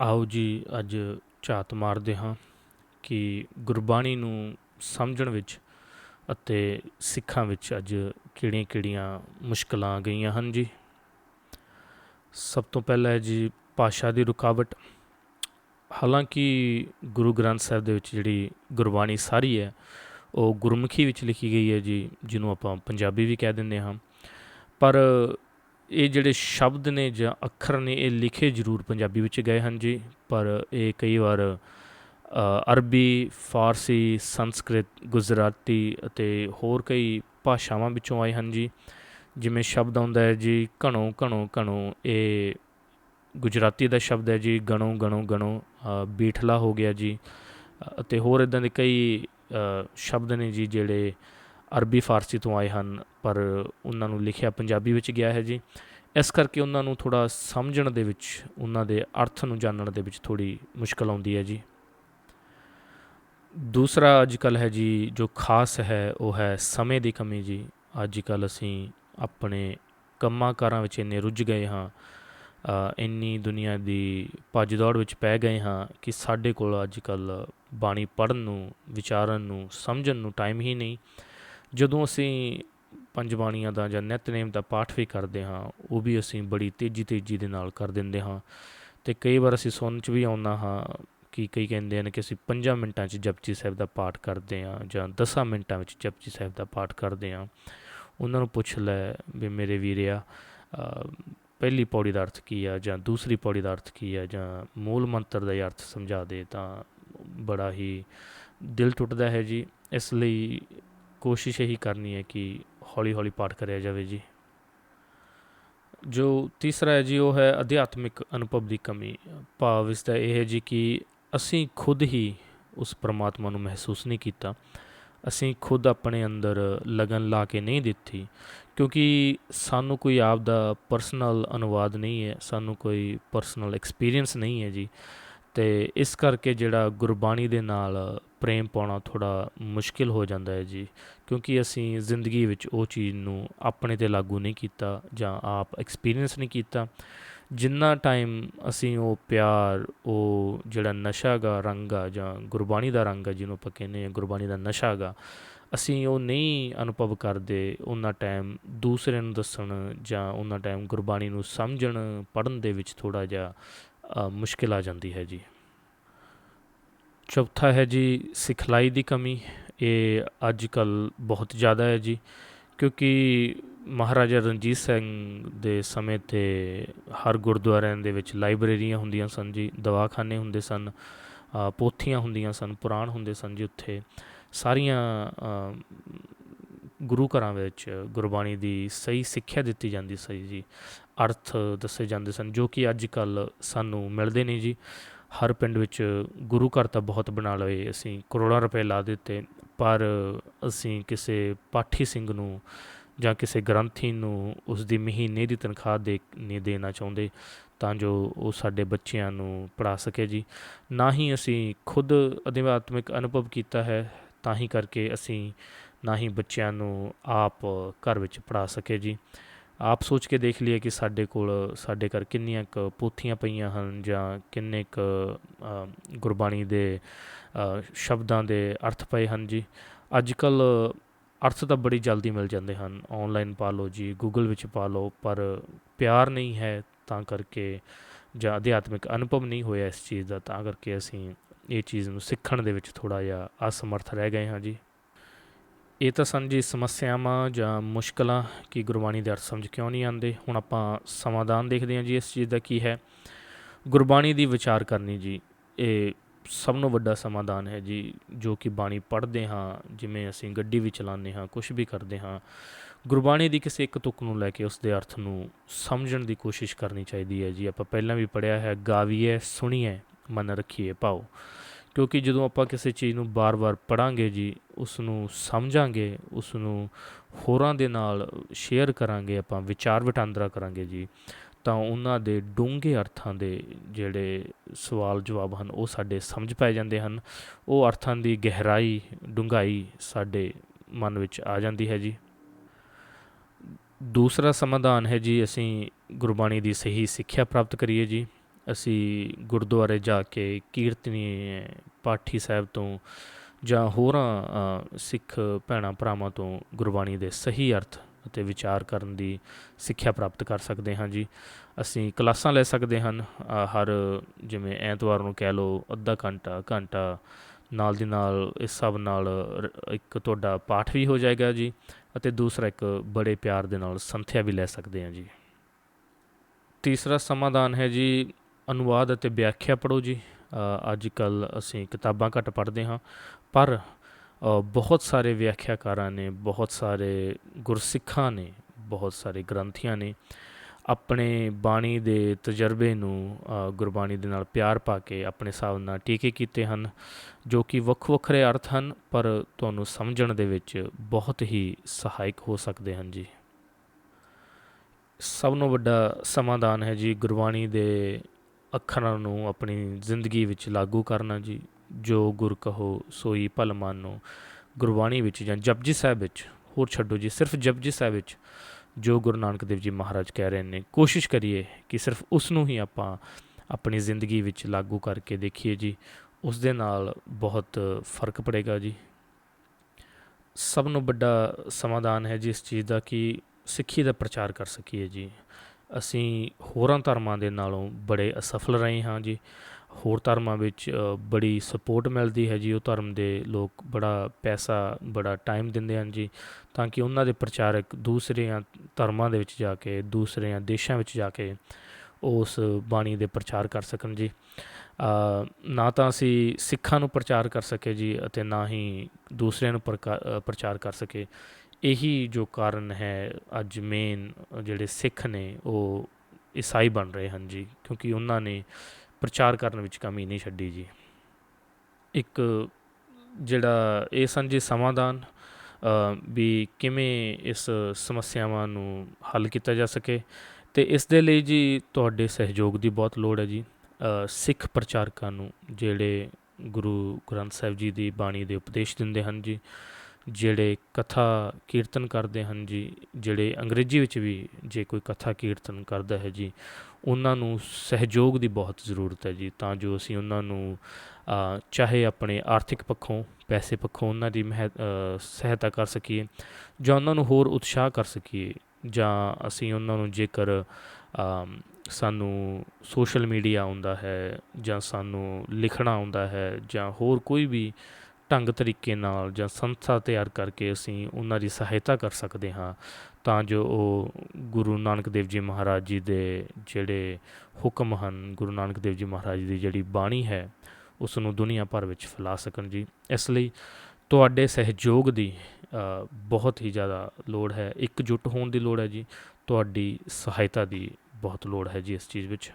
ਆਓ ਜੀ ਅੱਜ ਝਾਤ ਮਾਰਦੇ ਹਾਂ ਕਿ ਗੁਰਬਾਣੀ ਨੂੰ ਸਮਝਣ ਵਿੱਚ ਅਤੇ ਸਿੱਖਾਂ ਵਿੱਚ ਅੱਜ ਕਿਹੜੀਆਂ-ਕਿਹੜੀਆਂ ਮੁਸ਼ਕਲਾਂ ਆ ਗਈਆਂ ਹਨ ਜੀ। ਸਭ ਤੋਂ ਪਹਿਲਾਂ ਹੈ ਜੀ ਭਾਸ਼ਾ ਦੀ ਰੁਕਾਵਟ। ਹਾਲਾਂਕਿ ਗੁਰੂ ਗ੍ਰੰਥ ਸਾਹਿਬ ਦੇ ਵਿੱਚ ਜਿਹੜੀ ਗੁਰਬਾਣੀ ਸਾਰੀ ਹੈ, ਉਹ ਗੁਰਮੁਖੀ ਵਿੱਚ ਲਿਖੀ ਗਈ ਹੈ ਜੀ, ਜਿਹਨੂੰ ਆਪਾਂ ਪੰਜਾਬੀ ਵੀ ਕਹਿ ਦਿੰਦੇ ਹਾਂ। ਪਰ ਇਹ ਜਿਹੜੇ ਸ਼ਬਦ ਨੇ ਜਾਂ ਅੱਖਰ ਨੇ, ਇਹ ਲਿਖੇ ਜ਼ਰੂਰ ਪੰਜਾਬੀ ਵਿੱਚ ਗਏ ਹਨ ਜੀ, ਪਰ ਇਹ ਕਈ ਵਾਰ ਅਰਬੀ, ਫਾਰਸੀ, ਸੰਸਕ੍ਰਿਤ, ਗੁਜਰਾਤੀ ਅਤੇ ਹੋਰ ਕਈ ਭਾਸ਼ਾਵਾਂ ਵਿੱਚੋਂ ਆਏ ਹਨ ਜੀ। ਜਿਵੇਂ ਸ਼ਬਦ ਆਉਂਦਾ ਹੈ ਜੀ, ਘਣੋ ਘਣੋ ਘਣੋ, ਇਹ ਗੁਜਰਾਤੀ ਦਾ ਸ਼ਬਦ ਹੈ ਜੀ, ਗਣੋ ਗਣੋ ਗਣੋ ਬੀਠਲਾ ਹੋ ਗਿਆ ਜੀ ਅਤੇ ਹੋਰ ਇਦਾਂ ਦੇ ਕਈ ਸ਼ਬਦ ਨੇ ਜੀ ਜਿਹੜੇ ਅਰਬੀ ਫਾਰਸੀ ਤੋਂ ਆਏ ਹਨ, ਪਰ ਉਹਨਾਂ ਨੂੰ ਲਿਖਿਆ ਪੰਜਾਬੀ ਵਿੱਚ ਗਿਆ ਹੈ ਜੀ। ਇਸ ਕਰਕੇ ਉਹਨਾਂ ਨੂੰ ਥੋੜਾ ਸਮਝਣ ਦੇ ਵਿੱਚ, ਉਹਨਾਂ ਦੇ ਅਰਥ ਨੂੰ ਜਾਣਨ ਦੇ ਵਿੱਚ ਥੋੜੀ ਮੁਸ਼ਕਲ ਆਉਂਦੀ ਹੈ ਜੀ। ਦੂਸਰਾ ਅੱਜ ਕੱਲ ਹੈ ਜੀ, ਜੋ ਖਾਸ ਹੈ, ਉਹ ਹੈ ਸਮੇਂ ਦੀ ਕਮੀ ਜੀ। ਅੱਜ ਕੱਲ ਅਸੀਂ ਆਪਣੇ ਕੰਮਾਂ ਕਾਰਾਂ ਵਿੱਚ ਇੰਨੇ ਰੁੱਝ ਗਏ ਹਾਂ ਇੰਨੀ ਦੁਨੀਆ ਦੀ ਭੱਜ ਦੌੜ ਵਿੱਚ ਪੈ ਗਏ ਹਾਂ ਕਿ ਸਾਡੇ ਕੋਲ ਅੱਜ ਕੱਲ ਬਾਣੀ ਪੜ੍ਹਨ ਨੂੰ, ਵਿਚਾਰਨ ਨੂੰ, ਸਮਝਣ ਨੂੰ ਟਾਈਮ ਹੀ ਨਹੀਂ। ਜਦੋਂ ਅਸੀਂ ਪੰਜ ਬਾਣੀਆਂ ਦਾ ਜਾਂ ਨਿਤਨੇਮ ਦਾ ਪਾਠ ਵੀ ਕਰਦੇ ਹਾਂ, ਉਹ ਵੀ ਅਸੀਂ ਬੜੀ ਤੇਜ਼ੀ ਤੇਜ਼ੀ ਦੇ ਨਾਲ ਕਰ ਦਿੰਦੇ ਹਾਂ। ਤੇ ਕਈ ਵਾਰ ਅਸੀਂ ਸੁਣਨ ਚ ਵੀ ਆਉਂਦਾ ਹਾਂ ਕਿ ਕਈ ਕਹਿੰਦੇ ਹਨ ਕਿ ਅਸੀਂ 5 ਮਿੰਟਾਂ 'ਚ ਜਪਜੀ ਸਾਹਿਬ ਦਾ ਪਾਠ ਕਰਦੇ ਹਾਂ ਜਾਂ 10 ਮਿੰਟਾਂ ਵਿੱਚ ਜਪਜੀ ਸਾਹਿਬ ਦਾ ਪਾਠ ਕਰਦੇ ਹਾਂ। ਉਹਨਾਂ ਨੂੰ ਪੁੱਛ ਲੈ ਵੀ ਮੇਰੇ ਵੀਰਿਆ ਪਹਿਲੀ ਪੌੜੀ ਦਾ ਅਰਥ ਕੀ ਆ ਜਾਂ ਦੂਸਰੀ ਪੌੜੀ ਦਾ ਅਰਥ ਕੀ ਆ ਜਾਂ ਮੂਲ ਮੰਤਰ ਦਾ ਹੀ ਅਰਥ ਸਮਝਾ ਦੇ ਤਾਂ ਬੜਾ ਹੀ ਦਿਲ ਟੁੱਟਦਾ ਹੈ ਜੀ। ਇਸ ਲਈ ਕੋਸ਼ਿਸ਼ ਇਹੀ ਕਰਨੀ ਹੈ ਕਿ ਹੌਲੀ ਹੌਲੀ ਪਾਠ ਕਰਿਆ ਜਾਵੇ ਜੀ। ਜੋ ਤੀਸਰਾ ਹੈ ਜੀ, ਉਹ ਹੈ ਅਧਿਆਤਮਿਕ ਅਨੁਭਵ ਦੀ ਕਮੀ। ਭਾਵ ਇਸ ਦਾ ਇਹ ਹੈ ਜੀ ਕਿ ਅਸੀਂ ਖੁਦ ਹੀ ਉਸ ਪ੍ਰਮਾਤਮਾ ਨੂੰ ਮਹਿਸੂਸ ਨਹੀਂ ਕੀਤਾ। ਅਸੀਂ ਖੁਦ ਆਪਣੇ ਅੰਦਰ ਲਗਨ ਲਾ ਕੇ ਨਹੀਂ ਦਿੱਤੀ, ਕਿਉਂਕਿ ਸਾਨੂੰ ਕੋਈ ਆਪ ਦਾ ਪਰਸਨਲ ਅਨੁਵਾਦ ਨਹੀਂ ਹੈ, ਸਾਨੂੰ ਕੋਈ ਪਰਸਨਲ ਐਕਸਪੀਰੀਅੰਸ ਨਹੀਂ ਹੈ ਜੀ। ਤੇ ਇਸ ਕਰਕੇ ਜਿਹੜਾ ਗੁਰਬਾਣੀ ਦੇ ਨਾਲ ਪ੍ਰੇਮ ਪਾਉਣਾ ਥੋੜਾ ਮੁਸ਼ਕਿਲ ਹੋ ਜਾਂਦਾ ਹੈ ਜੀ, ਕਿਉਂਕਿ ਅਸੀਂ ਜ਼ਿੰਦਗੀ ਵਿੱਚ ਉਹ ਚੀਜ਼ ਨੂੰ ਆਪਣੇ ਤੇ ਲਾਗੂ ਨਹੀਂ ਕੀਤਾ ਜਾਂ ਆਪ ਐਕਸਪੀਰੀਅੰਸ ਨਹੀਂ ਕੀਤਾ। ਜਿੰਨਾ ਟਾਈਮ ਅਸੀਂ ਉਹ ਪਿਆਰ, ਉਹ ਜਿਹੜਾ ਨਸ਼ਾ ਗਾ ਰੰਗ ਆ ਜਾਂ ਗੁਰਬਾਣੀ ਦਾ ਰੰਗ ਆ ਜਿਹਨੂੰ ਆਪਾਂ ਕਹਿੰਦੇ ਹਾਂ, ਗੁਰਬਾਣੀ ਦਾ ਨਸ਼ਾ ਗਾ ਅਸੀਂ ਉਹ ਨਹੀਂ ਅਨੁਭਵ ਕਰਦੇ ਉਹਨਾਂ ਟਾਈਮ ਦੂਸਰੇ ਨੂੰ ਦੱਸਣ ਜਾਂ ਉਹਨਾਂ ਟਾਈਮ ਗੁਰਬਾਣੀ ਨੂੰ ਸਮਝਣ, ਪੜ੍ਹਨ ਦੇ ਵਿੱਚ ਥੋੜਾ ਜਿਹਾ ਮੁਸ਼ਕਿਲ ਆ ਜਾਂਦੀ ਹੈ ਜੀ। ਚੌਥਾ ਹੈ ਜੀ, ਸਿਖਲਾਈ ਦੀ ਕਮੀ। ਇਹ ਅੱਜ ਕੱਲ ਬਹੁਤ ਜ਼ਿਆਦਾ ਹੈ ਜੀ, ਕਿਉਂਕਿ ਮਹਾਰਾਜਾ ਰਣਜੀਤ ਸਿੰਘ ਦੇ ਸਮੇਂ ਤੇ ਹਰ ਗੁਰਦੁਆਰਿਆਂ ਦੇ ਵਿੱਚ ਲਾਇਬ੍ਰੇਰੀਆਂ ਹੁੰਦੀਆਂ ਸਨ ਜੀ, ਦਵਾਖਾਨੇ ਹੁੰਦੇ ਸਨ ਪੋਥੀਆਂ ਹੁੰਦੀਆਂ ਸਨ, ਪੁਰਾਣ ਹੁੰਦੇ ਸਨ ਜੀ ਉੱਥੇ। ਸਾਰੀਆਂ ਗੁਰੂ ਘਰਾਂ ਵਿੱਚ ਗੁਰਬਾਣੀ ਦੀ ਸਹੀ ਸਿੱਖਿਆ ਦਿੱਤੀ ਜਾਂਦੀ ਸੀ ਜੀ। ਅਰਥ ਦੱਸੇ ਜਾਂਦੇ ਸਨ, ਜੋ ਕਿ ਅੱਜ ਕੱਲ ਸਾਨੂੰ ਮਿਲਦੇ ਨਹੀਂ ਜੀ। ਹਰ ਪਿੰਡ ਵਿੱਚ ਗੁਰੂ ਘਰ ਤਾਂ ਬਹੁਤ ਬਣਾ ਲਏ ਅਸੀਂ, ਕਰੋੜਾਂ ਰੁਪਏ ਲਾ ਦਿੱਤੇ, ਪਰ ਅਸੀਂ ਕਿਸੇ ਪਾਠੀ ਸਿੰਘ ਨੂੰ ਜਾਂ ਕਿਸੇ ਗ੍ਰੰਥੀ ਨੂੰ ਉਸ ਦੀ ਮਹੀਨੇ ਦੀ ਤਨਖਾਹ ਦੇ, ਨਹੀਂ ਦੇਣਾ ਚਾਹੁੰਦੇ, ਤਾਂ ਜੋ ਉਹ ਸਾਡੇ ਬੱਚਿਆਂ ਨੂੰ ਪੜ੍ਹਾ ਸਕੇ ਜੀ। ਨਾ ਹੀ ਅਸੀਂ ਖੁਦ ਅਧਿਆਤਮਿਕ ਅਨੁਭਵ ਕੀਤਾ ਹੈ ਤਾਂ ਹੀ ਕਰਕੇ ਅਸੀਂ ਨਾ ਹੀ ਬੱਚਿਆਂ ਨੂੰ ਆਪ ਘਰ ਵਿੱਚ ਪੜ੍ਹਾ ਸਕੇ ਜੀ। ਆਪ ਸੋਚ ਕੇ ਦੇਖ ਲਈਏ ਕਿ ਸਾਡੇ ਕੋਲ, ਸਾਡੇ ਘਰ ਕਿੰਨੀਆਂ ਕੁ ਪੋਥੀਆਂ ਪਈਆਂ ਹਨ ਜਾਂ ਕਿੰਨੇ ਕੁ ਗੁਰਬਾਣੀ ਦੇ ਸ਼ਬਦਾਂ ਦੇ ਅਰਥ ਪਏ ਹਨ ਜੀ। ਅੱਜ ਕੱਲ ਅਰਥ ਤਾਂ ਬੜੀ ਜਲਦੀ ਮਿਲ ਜਾਂਦੇ ਹਨ। ਆਨਲਾਈਨ ਪਾ ਲਓ ਜੀ, ਗੂਗਲ ਵਿੱਚ ਪਾ ਲਓ, ਪਰ ਪਿਆਰ ਨਹੀਂ ਹੈ ਤਾਂ ਕਰਕੇ ਜਾਂ ਅਧਿਆਤਮਿਕ ਅਨੁਭਵ ਨਹੀਂ ਹੋਇਆ ਇਸ ਚੀਜ਼ ਦਾ, ਤਾਂ ਕਰਕੇ ਅਸੀਂ ਇਹ ਚੀਜ਼ ਨੂੰ ਸਿੱਖਣ ਦੇ ਵਿੱਚ ਥੋੜਾ ਜਿਹਾ ਅਸਮਰਥ ਰਹਿ ਗਏ ਹਾਂ ਜੀ। ਇਹ ਤਾਂ ਸਮਝੀ ਸਮੱਸਿਆਵਾਂ ਜਾਂ ਮੁਸ਼ਕਲਾਂ ਕਿ ਗੁਰਬਾਣੀ ਦੇ ਅਰਥ ਸਮਝ ਕਿਉਂ ਨਹੀਂ ਆਉਂਦੇ? ਹੁਣ ਆਪਾਂ ਸਮਾਧਾਨ ਦੇਖਦੇ ਹਾਂ ਜੀ ਇਸ ਚੀਜ਼ ਦਾ ਕੀ ਹੈ। ਗੁਰਬਾਣੀ ਦੀ ਵਿਚਾਰ ਕਰਨੀ ਜੀ, ਇਹ ਸਭ ਤੋਂ ਵੱਡਾ ਸਮਾਧਾਨ ਹੈ ਜੀ, ਜੋ ਕਿ ਬਾਣੀ ਪੜ੍ਹਦੇ ਹਾਂ, ਜਿਵੇਂ ਅਸੀਂ ਗੱਡੀ ਵੀ ਚਲਾਉਂਦੇ ਹਾਂ ਕੁਝ ਵੀ ਕਰਦੇ ਹਾਂ। ਗੁਰਬਾਣੀ ਦੀ ਕਿਸੇ ਇੱਕ ਤੁਕ ਨੂੰ ਲੈ ਕੇ ਉਸ ਦੇ ਅਰਥ ਨੂੰ ਸਮਝਣ ਦੀ ਕੋਸ਼ਿਸ਼ ਕਰਨੀ ਚਾਹੀਦੀ ਹੈ ਜੀ। ਆਪਾਂ ਪਹਿਲਾਂ ਵੀ ਪੜ੍ਹਿਆ ਹੈ ਗਾਵੀਏ ਸੁਣੀਏ ਮਨ ਰੱਖੀਏ ਭਾਓ। ਕਿਉਂਕਿ ਜਦੋਂ ਆਪਾਂ ਕਿਸੇ ਚੀਜ਼ ਨੂੰ ਬਾਰ-ਬਾਰ ਪੜਾਂਗੇ ਜੀ ਉਸ ਨੂੰ ਸਮਝਾਂਗੇ ਉਸ ਨੂੰ ਹੋਰਾਂ ਦੇ ਨਾਲ ਸ਼ੇਅਰ ਕਰਾਂਗੇ, ਆਪਾਂ ਵਿਚਾਰ ਵਟਾਂਦਰਾ ਕਰਾਂਗੇ ਜੀ, ਤਾਂ ਉਹਨਾਂ ਦੇ ਡੂੰਘੇ ਅਰਥਾਂ ਦੇ ਜਿਹੜੇ ਸਵਾਲ ਜਵਾਬ ਹਨ, ਉਹ ਸਾਡੇ ਸਮਝ ਪੈ ਜਾਂਦੇ ਹਨ। ਉਹ ਅਰਥਾਂ ਦੀ ਗਹਿਰਾਈ, ਡੂੰਘਾਈ ਸਾਡੇ ਮਨ ਵਿੱਚ ਆ ਜਾਂਦੀ ਹੈ ਜੀ। ਦੂਸਰਾ ਸਮਾਧਾਨ ਹੈ ਜੀ, ਅਸੀਂ ਗੁਰਬਾਣੀ ਦੀ ਸਹੀ ਸਿੱਖਿਆ ਪ੍ਰਾਪਤ ਕਰੀਏ ਜੀ। ਅਸੀਂ ਗੁਰਦੁਆਰੇ ਜਾ ਕੇ ਕੀਰਤਨੀ ਪਾਠੀ ਸਾਹਿਬ ਤੋਂ ਜਾਂ ਹੋਰਾਂ ਸਿੱਖ ਭੈਣਾਂ ਭਰਾਵਾਂ ਤੋਂ ਗੁਰਬਾਣੀ ਦੇ ਸਹੀ ਅਰਥ ਅਤੇ ਵਿਚਾਰ ਕਰਨ ਦੀ ਸਿੱਖਿਆ ਪ੍ਰਾਪਤ ਕਰ ਸਕਦੇ ਹਾਂ ਜੀ। ਅਸੀਂ ਕਲਾਸਾਂ ਲੈ ਸਕਦੇ ਹਨ। ਹਰ ਜਿਵੇਂ ਐਤਵਾਰ ਨੂੰ ਕਹਿ ਲਓ ਅੱਧਾ ਘੰਟਾ ਘੰਟਾ ਨਾਲ ਦੀ ਨਾਲ ਇਸ ਸਭ ਨਾਲ ਇੱਕ ਤੁਹਾਡਾ ਪਾਠ ਵੀ ਹੋ ਜਾਏਗਾ ਜੀ ਅਤੇ ਦੂਸਰਾ ਇੱਕ ਬੜੇ ਪਿਆਰ ਦੇ ਨਾਲ ਸੰਥਿਆ ਵੀ ਲੈ ਸਕਦੇ ਹਾਂ ਜੀ। ਤੀਸਰਾ ਸਮਾਧਾਨ ਹੈ ਜੀ ਅਨੁਵਾਦ ਅਤੇ ਵਿਆਖਿਆ ਪੜ੍ਹੋ ਜੀ। ਅੱਜ ਕੱਲ ਅਸੀਂ ਕਿਤਾਬਾਂ ਘੱਟ ਪੜ੍ਹਦੇ ਹਾਂ, ਪਰ ਬਹੁਤ ਸਾਰੇ ਵਿਆਖਿਆਕਾਰਾਂ ਨੇ, ਬਹੁਤ ਸਾਰੇ ਗੁਰਸਿੱਖਾਂ ਨੇ, ਬਹੁਤ ਸਾਰੇ ਗ੍ਰੰਥੀਆਂ ਨੇ, ਆਪਣੇ ਬਾਣੀ ਦੇ ਤਜਰਬੇ ਨੂੰ ਗੁਰਬਾਣੀ ਦੇ ਨਾਲ ਪਿਆਰ ਪਾ ਕੇ ਆਪਣੇ ਹਿਸਾਬ ਨਾਲ ਟੀਕੇ ਕੀਤੇ ਹਨ, ਜੋ ਕਿ ਵੱਖ ਵੱਖਰੇ ਅਰਥ ਹਨ, ਪਰ ਤੁਹਾਨੂੰ ਸਮਝਣ ਦੇ ਵਿੱਚ ਬਹੁਤ ਹੀ ਸਹਾਇਕ ਹੋ ਸਕਦੇ ਹਨ ਜੀ। ਸਭ ਤੋਂ ਵੱਡਾ ਸਮਾਧਾਨ ਹੈ ਜੀ ਗੁਰਬਾਣੀ ਦੇ ਅੱਖਰਾਂ ਨੂੰ ਆਪਣੀ ਜ਼ਿੰਦਗੀ ਵਿੱਚ ਲਾਗੂ ਕਰਨਾ ਜੀ। ਜੋ ਗੁਰ ਕਹੋ, ਸੋਈ ਭਲ ਮਾਨੋ, ਗੁਰਬਾਣੀ ਵਿੱਚ ਜਾਂ ਜਪਜੀ ਸਾਹਿਬ ਵਿੱਚ, ਹੋਰ ਛੱਡੋ ਜੀ, ਸਿਰਫ ਜਪਜੀ ਸਾਹਿਬ ਵਿੱਚ ਜੋ ਗੁਰੂ ਨਾਨਕ ਦੇਵ ਜੀ ਮਹਾਰਾਜ ਕਹਿ ਰਹੇ ਨੇ, ਕੋਸ਼ਿਸ਼ ਕਰੀਏ ਕਿ ਸਿਰਫ ਉਸ ਨੂੰ ਹੀ ਆਪਾਂ ਆਪਣੀ ਜ਼ਿੰਦਗੀ ਵਿੱਚ ਲਾਗੂ ਕਰਕੇ ਦੇਖੀਏ ਜੀ। ਉਸ ਦੇ ਨਾਲ ਬਹੁਤ ਫ਼ਰਕ ਪੜੇਗਾ ਜੀ। ਸਭ ਨੂੰ ਵੱਡਾ ਸਮਾਧਾਨ ਹੈ ਜੀ ਇਸ ਚੀਜ਼ ਦਾ ਕਿ ਸਿੱਖੀ ਦਾ ਪ੍ਰਚਾਰ ਕਰ ਸਕੀਏ ਜੀ। ਅਸੀਂ ਹੋਰਾਂ ਧਰਮਾਂ ਦੇ ਨਾਲੋਂ ਬੜੇ ਅਸਫਲ ਰਹੇ ਹਾਂ ਜੀ। ਹੋਰ ਧਰਮਾਂ ਵਿੱਚ ਬੜੀ ਸਪੋਰਟ ਮਿਲਦੀ ਹੈ ਜੀ, ਉਹ ਧਰਮ ਦੇ ਲੋਕ ਬੜਾ ਪੈਸਾ, ਬੜਾ ਟਾਈਮ ਦਿੰਦੇ ਹਨ ਜੀ, ਤਾਂ ਕਿ ਉਹਨਾਂ ਦੇ ਪ੍ਰਚਾਰਕ ਦੂਸਰਿਆਂ ਧਰਮਾਂ ਦੇ ਵਿੱਚ ਜਾ ਕੇ, ਦੂਸਰਿਆਂ ਦੇਸ਼ਾਂ ਵਿੱਚ ਜਾ ਕੇ ਉਸ ਬਾਣੀ ਦੇ ਪ੍ਰਚਾਰ ਕਰ ਸਕਣ ਜੀ। ਨਾ ਤਾਂ ਅਸੀਂ ਸਿੱਖਾਂ ਨੂੰ ਪ੍ਰਚਾਰ ਕਰ ਸਕੇ ਜੀ ਅਤੇ ਨਾ ਹੀ ਦੂਸਰਿਆਂ ਨੂੰ ਪ੍ਰਕਾ- ਪ੍ਰਚਾਰ ਕਰ ਸਕੇ ਇਹੀ ਜੋ ਕਾਰਨ ਹੈ ਅੱਜ ਮੇਨ ਜਿਹੜੇ ਸਿੱਖ ਨੇ, ਉਹ ਈਸਾਈ ਬਣ ਰਹੇ ਹਨ ਜੀ, ਕਿਉਂਕਿ ਉਹਨਾਂ ਨੇ ਪ੍ਰਚਾਰ ਕਰਨ ਵਿੱਚ ਕਮੀ ਨਹੀਂ ਛੱਡੀ ਜੀ। ਇੱਕ ਜਿਹੜਾ ਇਹ ਸਨ ਜੀ ਸਮਾਧਾਨ ਵੀ ਕਿਵੇਂ ਇਸ ਸਮੱਸਿਆਵਾਂ ਨੂੰ ਹੱਲ ਕੀਤਾ ਜਾ ਸਕੇ ਤੇ ਇਸ ਦੇ ਲਈ ਜੀ ਤੁਹਾਡੇ ਸਹਿਯੋਗ ਦੀ ਬਹੁਤ ਲੋੜ ਹੈ ਜੀ। ਸਿੱਖ ਪ੍ਰਚਾਰਕਾਂ ਨੂੰ ਜਿਹੜੇ ਗੁਰੂ ਗ੍ਰੰਥ ਸਾਹਿਬ ਜੀ ਦੀ ਬਾਣੀ ਦੇ ਉਪਦੇਸ਼ ਦਿੰਦੇ ਹਨ ਜੀ ਜਿਹੜੇ ਕਥਾ ਕੀਰਤਨ ਕਰਦੇ ਹਨ ਜੀ, ਜਿਹੜੇ ਅੰਗਰੇਜ਼ੀ ਵਿੱਚ ਵੀ ਜੇ ਕੋਈ ਕਥਾ ਕੀਰਤਨ ਕਰਦਾ ਹੈ ਜੀ, ਉਹਨਾਂ ਨੂੰ ਸਹਿਯੋਗ ਦੀ ਬਹੁਤ ਜ਼ਰੂਰਤ ਹੈ ਜੀ, ਤਾਂ ਜੋ ਅਸੀਂ ਉਹਨਾਂ ਨੂੰ ਚਾਹੇ ਆਪਣੇ ਆਰਥਿਕ ਪੱਖੋਂ, ਪੈਸੇ ਪੱਖੋਂ ਉਹਨਾਂ ਦੀ ਮਹਿ ਸਹਾਇਤਾ ਕਰ ਸਕੀਏ ਜਾਂ ਉਹਨਾਂ ਨੂੰ ਹੋਰ ਉਤਸ਼ਾਹ ਕਰ ਸਕੀਏ ਜਾਂ ਅਸੀਂ ਉਹਨਾਂ ਨੂੰ ਜੇਕਰ ਸਾਨੂੰ ਸੋਸ਼ਲ ਮੀਡੀਆ ਆਉਂਦਾ ਹੈ ਜਾਂ ਸਾਨੂੰ ਲਿਖਣਾ ਆਉਂਦਾ ਹੈ ਜਾਂ ਹੋਰ ਕੋਈ ਵੀ ਢੰਗ ਤਰੀਕੇ ਨਾਲ ਜਾਂ ਸੰਸਥਾ ਤਿਆਰ ਕਰਕੇ ਅਸੀਂ ਉਹਨਾਂ ਦੀ ਸਹਾਇਤਾ ਕਰ ਸਕਦੇ ਹਾਂ, ਤਾਂ ਜੋ ਉਹ ਗੁਰੂ ਨਾਨਕ ਦੇਵ ਜੀ ਮਹਾਰਾਜ ਜੀ ਦੇ ਜਿਹੜੇ ਹੁਕਮ ਹਨ, ਗੁਰੂ ਨਾਨਕ ਦੇਵ ਜੀ ਮਹਾਰਾਜ ਦੀ ਜਿਹੜੀ ਬਾਣੀ ਹੈ, ਉਸ ਨੂੰ ਦੁਨੀਆ ਭਰ ਵਿੱਚ ਫੈਲਾ ਸਕਣ ਜੀ। ਇਸ ਲਈ ਤੁਹਾਡੇ ਸਹਿਯੋਗ ਦੀ ਬਹੁਤ ਹੀ ਜ਼ਿਆਦਾ ਲੋੜ ਹੈ ਇਕਜੁੱਟ ਹੋਣ ਦੀ ਲੋੜ ਹੈ ਜੀ। ਤੁਹਾਡੀ ਸਹਾਇਤਾ ਦੀ ਬਹੁਤ ਲੋੜ ਹੈ ਜੀ ਇਸ ਚੀਜ਼ ਵਿੱਚ।